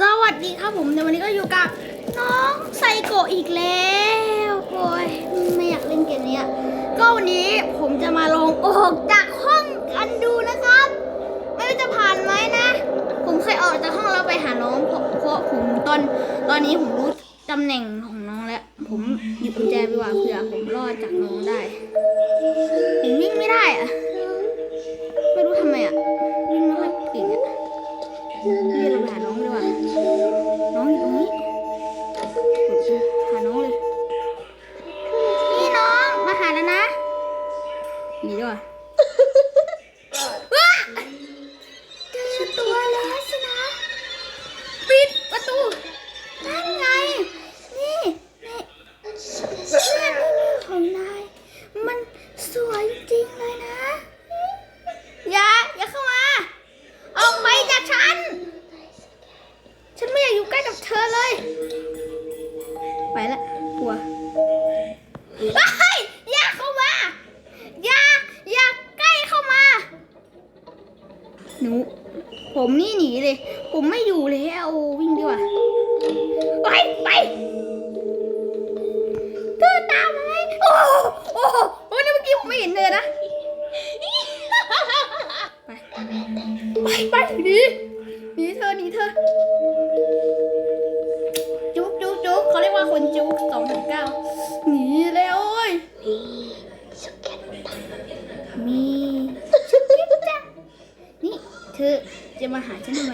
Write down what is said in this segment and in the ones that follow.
สวัสดีครับผมในวันนี้ก็อยู่กับน้องไซโกอีกแล้วโอ้ยไม่อยากเล่นเกมนี้ก็วันนี้ผมจะมาลองออกจากห้องกันดูนะครับ ไม่รู้จะผ่านไหมนะ ผมเคยออกจากห้องแล้วไปหาน้องเพราะเพราะผมตอนตอนนี้ผมรู้ตำแหน่งของน้องแล้ว ผมหยิบกุญแจไปวางเผื่อผมรอดจากน้องได้ผมวิ่งไม่ได้อะ หนู ผมนี่หนีเลย ผมไม่อยู่แล้ววิ่งดีกว่า ไปไปเธอตามมาไหมโอ้โหโอ้โหโอ้ยเมื่อกี้ผมไม่เห็นเลยนะ ไป ไป ไปหนีหนีเธอหนีเธอ มาหาฉันทำไม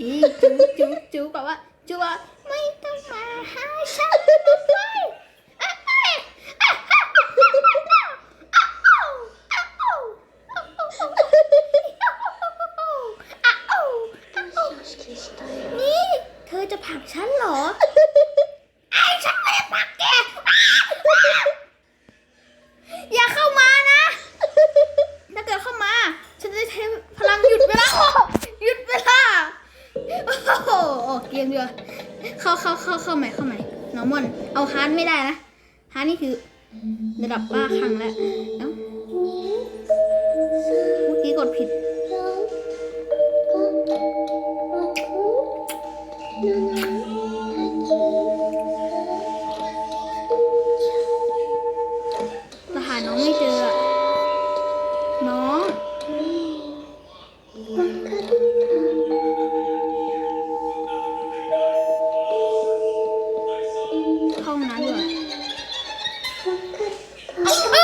อีจุ๊บจุ๊บจุ๊บอกว่าจุ๊บว่าไม่ต้องมาหาฉัน เข้าเข้าเข้าเข้าใหม่เข้าใหม่น้องมอนเอาฮาร์ดไม่ได้นะฮาร์ดนี่คือระดับบ้าคลั่งแล้วเมื่อกี้กดผิด Oh!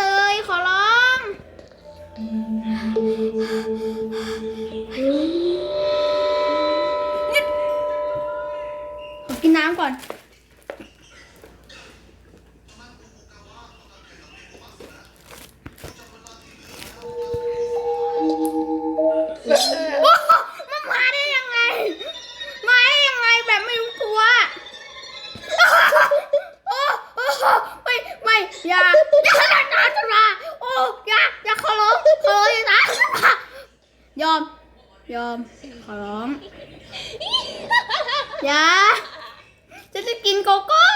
เลย ขอร้อง ขอกินน้ำก่อน ยอม ขอร้อง อย่าจะจะกินโกโก้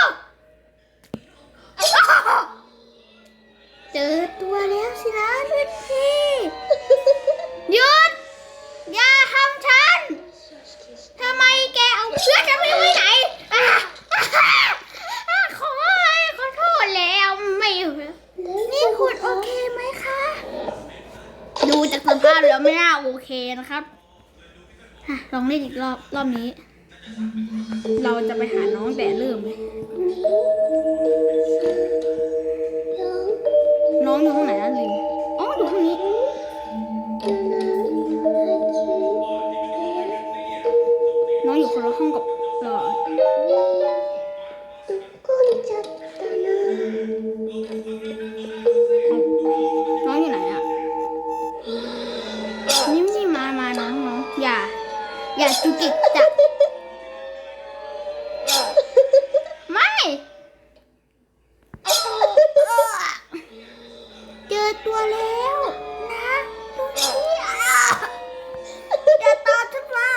เจอตัวแล้วสินะเพื่อนพี่หยุด อย่าทำฉันทำไมแกเอาเพื่อนฉันไปไว้ไหนอะอะอะขอขอโทษแล้วไม่นี่คุณโอเคไหมคะ ดูจากสภาพแล้วไม่น่าโอเคนะครับ อะลองเล่นอีกรอบรอบนี้ เราจะไปหาน้องแต่เริ่มเลย ตัวแล้วนะดูสิอ่อย่าตามฉันมา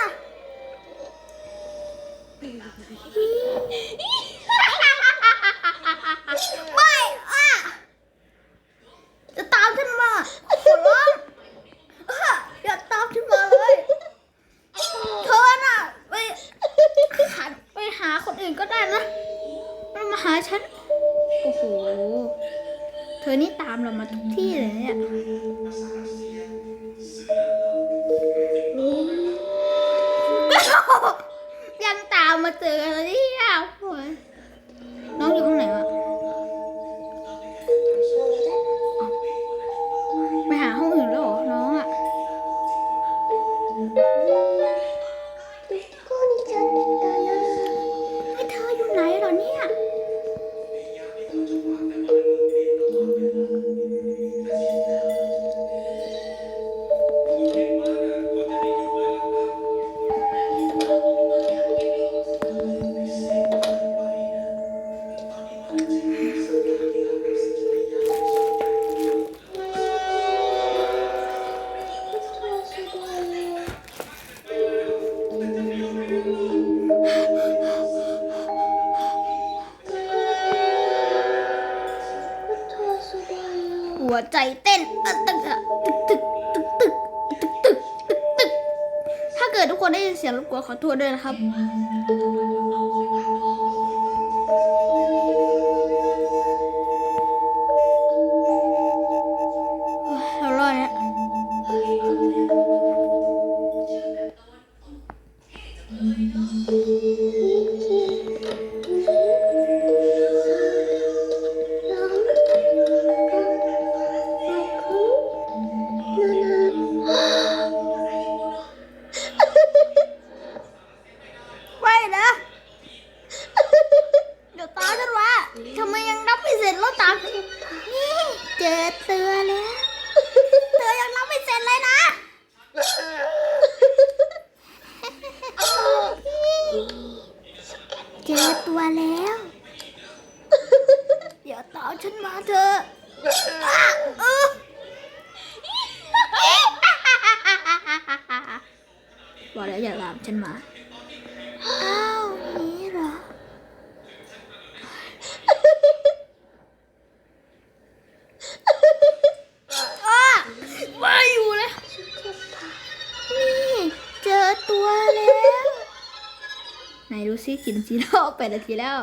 రామతో ขอโทษด้วยนะครับ ไหนดูซิกี่นาทีแล้วแปดนาทีแล้ว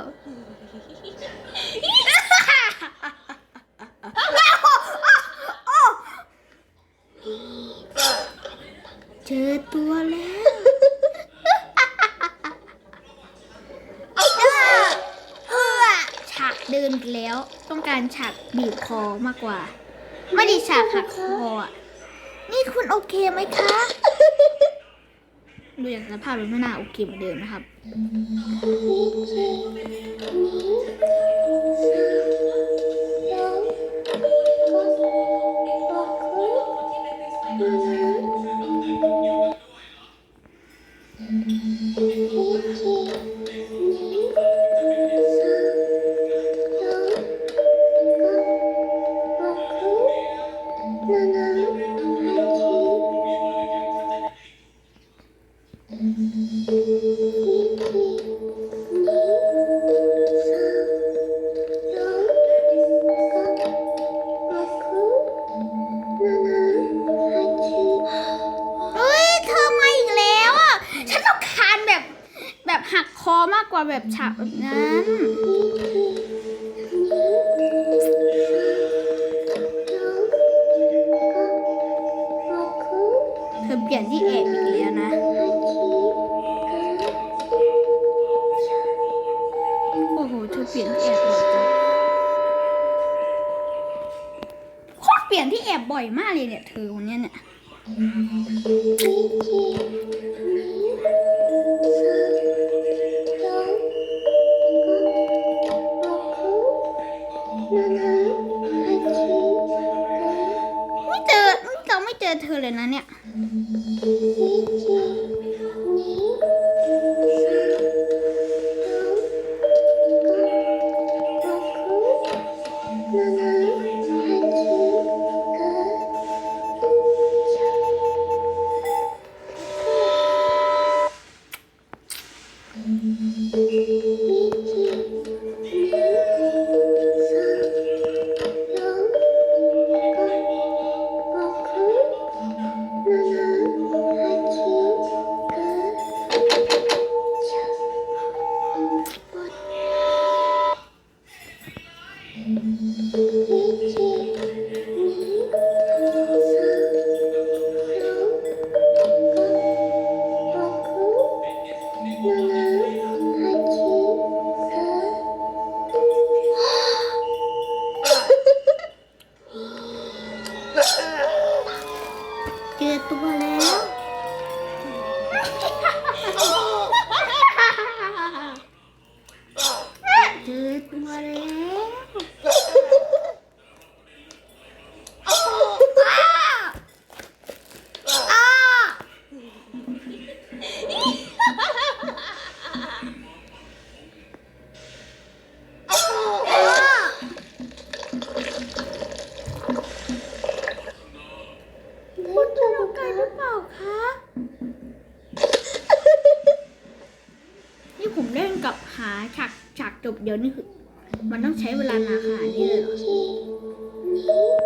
เจอตัวแล้วเอื้อฉากเดินแล้ว ต้องการฉากบีบคอมากกว่า ไม่ได้ฉากหักคออะนี่คุณโอเคไหมคะ ดูอย่างสภาพมันไม่น่าโอเคเหมือนเดิมนะครับ มากกว่าแบบฉากแบบนั้น เธอเปลี่ยนที่แอบอีกแล้วนะโอ้โหเธอเปลี่ยนที่แอบบ่อยจังโคตรเปลี่ยนที่แอบบ่อยมากเลยเนี่ยเธอคนนี้เนี่ย เจอตัวแล้ว เจอตัวแล้วอ้าอ้าอ้าคุณเป็นอะไรหรือเปล่าคะ นี่ผมเล่น กับหาฉากฉากจบเดี๋ยวนี่คือมันต้องใช้เวลานานขนาดนี้เลยเหร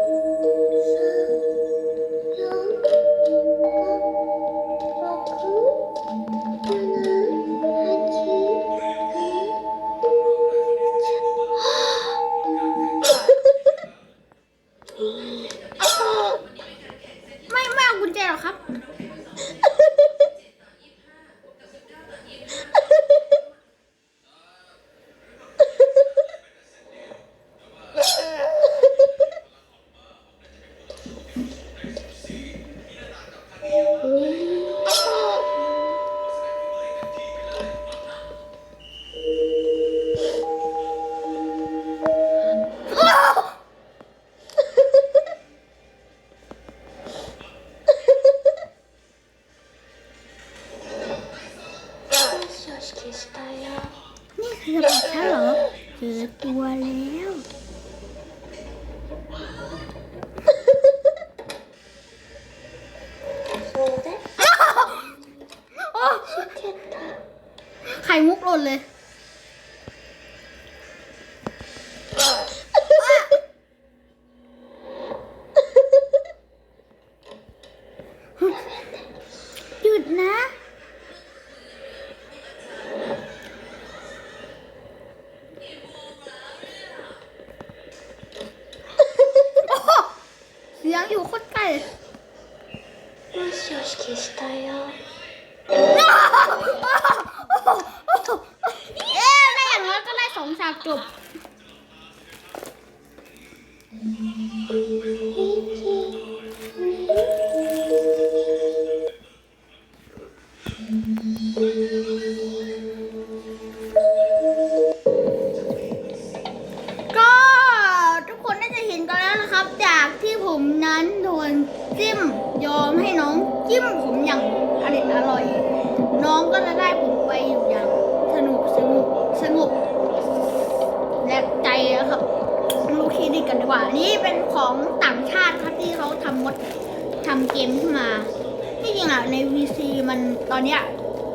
อ กว่า นี่เป็นของต่างชาติครับที่เขาทำมดทำเกมขึ้นมา ที่จริงอะใน VC มันตอนเนี้ย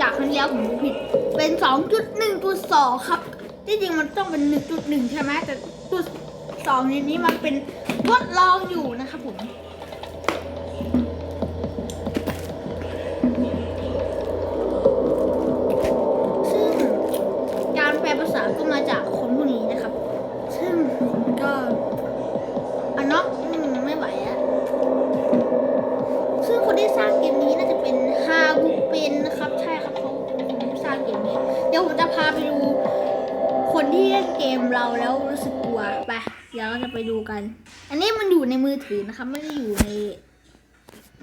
จากครั้งที่แล้วผมผิด เป็น 2.1.2 ครับ ที่จริงมันต้องเป็น 1.1 ใช่ไหมแต่จุดสองในนี้มันเป็นทดลองอยู่นะครับผม เราจะไปดูกัน อันนี้มันอยู่ในมือถือนะครับไม่ได้อยู่ใน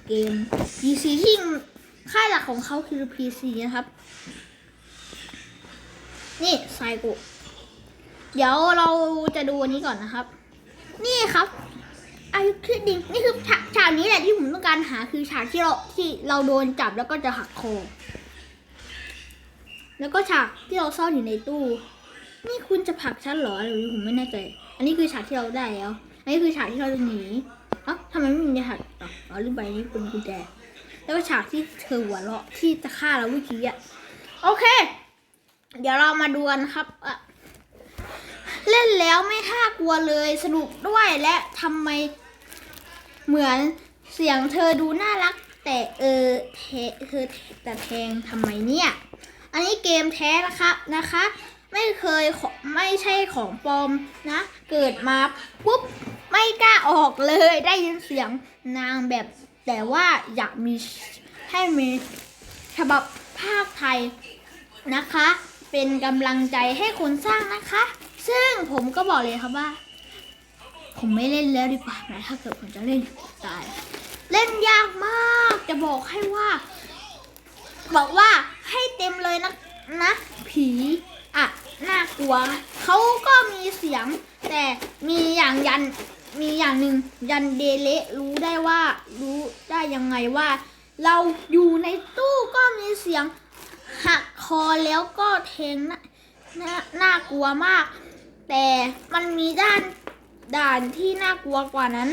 เกม PC ที่ค่ายหลักของเขาคือ PC นะครับ นี่ไซโกเดี๋ยวเราจะดูอันนี้ก่อนนะครับ นี่ครับอายุคือดิงนี่คือฉากฉากนี้แหละที่ผมต้องการหาคือฉากที่เราที่เราโดนจับแล้วก็จะหักคอ แล้วก็ฉากที่เราซ่อนอยู่ในตู้ นี่คุณจะผลักฉันเหรอหรือผมไม่แน่ใจ อันนี้คือฉากที่เราได้แล้ว อันนี้คือฉากที่เราจะหนีเอ้าทำไมไม่มีฉากอ๋อลืมไปนี่เป็นกุญแจ แล้วก็ฉากที่เธอหัวเราะที่จะฆ่าเราเมื่อกี้อะโอเค เดี๋ยวเรามาดูกันครับอะเล่นแล้วไม่ท่ากลัวเลยสนุกด้วยและทำไมเหมือนเสียงเธอดูน่ารัก แต่เออเทเธอแต่แทงทำไมเนี่ย อันนี้เกมแท้นะคะนะคะ ไม่เคยไม่ใช่ของปลอมนะ เกิดมาปุ๊บไม่กล้าออกเลยได้ยินเสียงนางแบบ แต่ว่าอยากมีให้มีฉบับภาคไทยนะคะ เป็นกำลังใจให้คนสร้างนะคะ ซึ่งผมก็บอกเลยครับว่า ผมไม่เล่นแล้วดีกว่าแม้ถ้าเกิดผมจะเล่นตาย เล่นยากมากจะบอกให้ว่า บอกว่าให้เต็มเลยนะนะผี อะน่ากลัวเขาก็มีเสียง แต่มีอย่างยันมีอย่างหนึ่งยันเดเลรู้ได้ว่า รู้ได้ยังไงว่า เราอยู่ในตู้ก็มีเสียงหักคอแล้วก็เทงน่าน่าน่ากลัวมาก แต่มันมีด้านด่านที่น่ากลัวกว่านั้น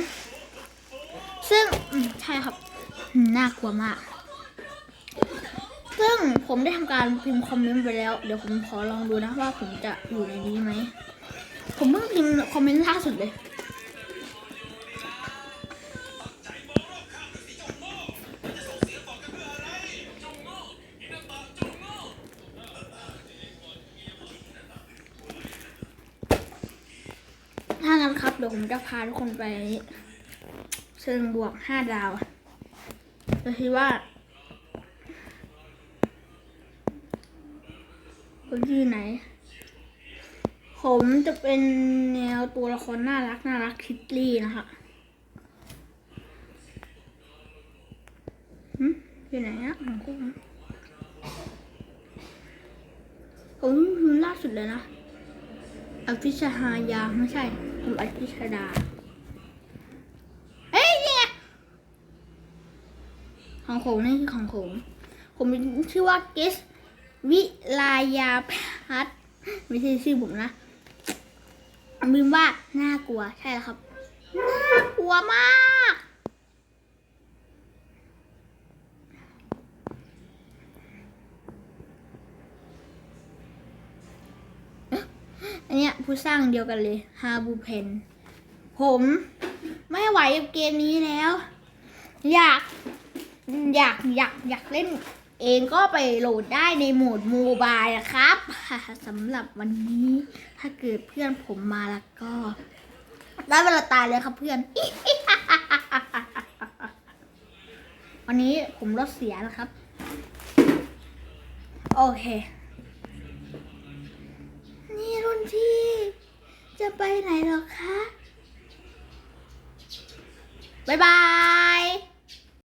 ซึ่งใช่ครับ น่ากลัวมาก ซึ่งผมได้ทำการพิมพ์คอมเมนต์ไปแล้ว เดี๋ยวผมขอลองดูนะว่าผมจะอยู่ในนี้ไหม ผมเพิ่งพิมพ์คอมเมนต์ล่าสุดเลย ถ้างั้นครับ เดี๋ยวผมจะพาทุกคนไปเชิงบวกห้าดาวจะคิดว่าคนที่ไหน ผม จะเป็นแนวตัวละครน่ารักน่ารักคิตลี่นะคะหึอยู่ไหนอะของคุณผมพิมพ์ล่าสุดเลยนะอภิชหายาไม่ใช่ผมอภิชดา เอ้ยเนี่ยของผมนี่คือของผมผมชื่อว่าเกสวิลายาพัฒไม่ใช่ชื่อผมนะ บิมว่าน่ากลัวใช่แล้วครับน่ากลัวมาก อันเนี้ยผู้สร้างเดียวกันเลยฮาบูเพนผมไม่ไหวกับเกมนี้แล้ว อยาก อยากอยากอยากเล่น เองก็ไปโหลดได้ในโหมดโมบายนะครับสำหรับวันนี้ถ้าเกิดเพื่อนผมมาแล้วก็ได้เวลาตายเลยครับเพื่อน วันนี้ผมรถเสียแล้วครับ โอเค นี่รุ่นพี่ จะไปไหนหรอคะ บ๊ายบาย